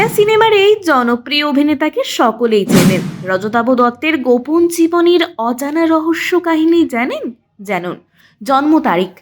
বাংলা সিনেমার এই জনপ্রিয় অভিনেতাকে সকলেই চেনেন। রজতাভ দত্তের গোপন জীবনের অজানা রহস্য কাহিনী জানেন জানুন। জন্ম তারিখ,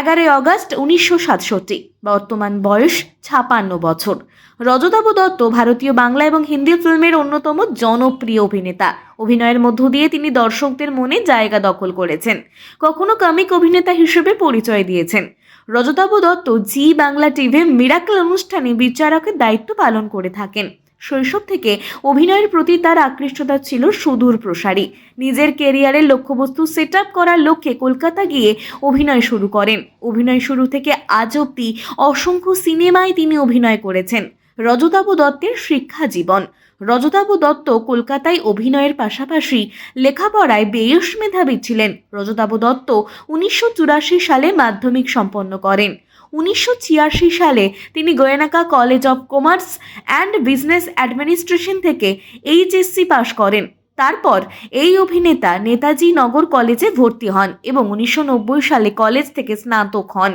এগারোই আগস্ট উনিশশো সাতষট্টি, বর্তমান বয়স ছাপান্ন বছর। রজতাভ দত্ত ভারতীয় বাংলা এবং হিন্দি ফিল্মের অন্যতম জনপ্রিয় অভিনেতা। অভিনয়ের মধ্য দিয়ে তিনি দর্শকদের মনে জায়গা দখল করেছেন, কখনো কমিক অভিনেতা হিসেবে পরিচয় দিয়েছেন। Rajatava Dutta Zee Bangla TV Miracle অনুষ্ঠানে বিচারকের দায়িত্ব পালন করে থাকেন। শৈশব থেকে অভিনয়ের প্রতি তার আকৃষ্টতা ছিল সুদূর প্রসারী। নিজের কেরিয়ারের লক্ষ্যবস্তু সেট আপ করার লক্ষ্যে কলকাতা গিয়ে অভিনয় শুরু করেন। অভিনয় শুরু থেকে আজ অব্দি অসংখ্য সিনেমায় তিনি অভিনয় করেছেন। রজতাভ দত্তের শিক্ষা জীবন। রজতাভ দত্ত কলকাতায় অভিনয়ের পাশাপাশি লেখাপড়ায় বেশ মেধাবী ছিলেন। রজতাভ দত্ত উনিশশো চুরাশি সালে মাধ্যমিক সম্পন্ন করেন। উনিশশো ছিয়াশি সালে তিনি Goenka college of commerce and business administration থেকে এইচএসসি পাশ করেন। তারপর এই অভিনেতা নেতাজি নগর কলেজে ভর্তি হন এবং উনিশশো নব্বই সালে কলেজ থেকে স্নাতক হন।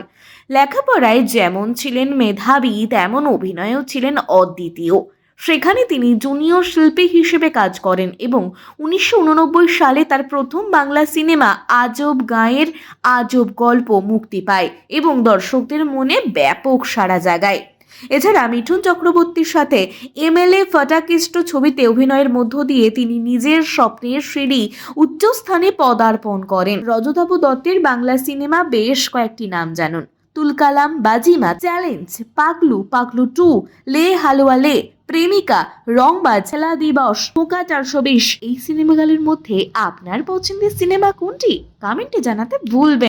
লেখাপড়ায় যেমন ছিলেন মেধাবী, তেমন অভিনয়েও ছিলেন অদ্বিতীয়। সেখানে তিনি জুনিয়র শিল্পী হিসেবে কাজ করেন এবং উনিশশো উননব্বই সালে তার প্রথম বাংলা সিনেমা আজব গাঁয়ের আজব গল্প মুক্তি পায় এবং দর্শকদের মনে ব্যাপক সাড়া জাগায়। এছাড়া মিঠুন চক্রবর্তীর সাথে এমএলএ ফটাকিষ্ট ছবিতে অভিনয়ের মধ্য দিয়ে তিনি নিজের স্বপ্নের সিঁড়ি উচ্চস্থানে পদার্পণ করেন। রজতাভ দত্তের বাংলা সিনেমা বেশ কয়েকটি নাম জানুন। তুলকালাম, বাজিমা, চ্যালেঞ্জ, পাগলু পাগলু টু, লে, হালুয়া, লে প্রেমিকা রংবাজ ছেলা দিবস পোকা চারশো বিশ। এই সিনেমাগুলির মধ্যে আপনার পছন্দের সিনেমা কোনটি? কমেন্টে জানাতে ভুলবেন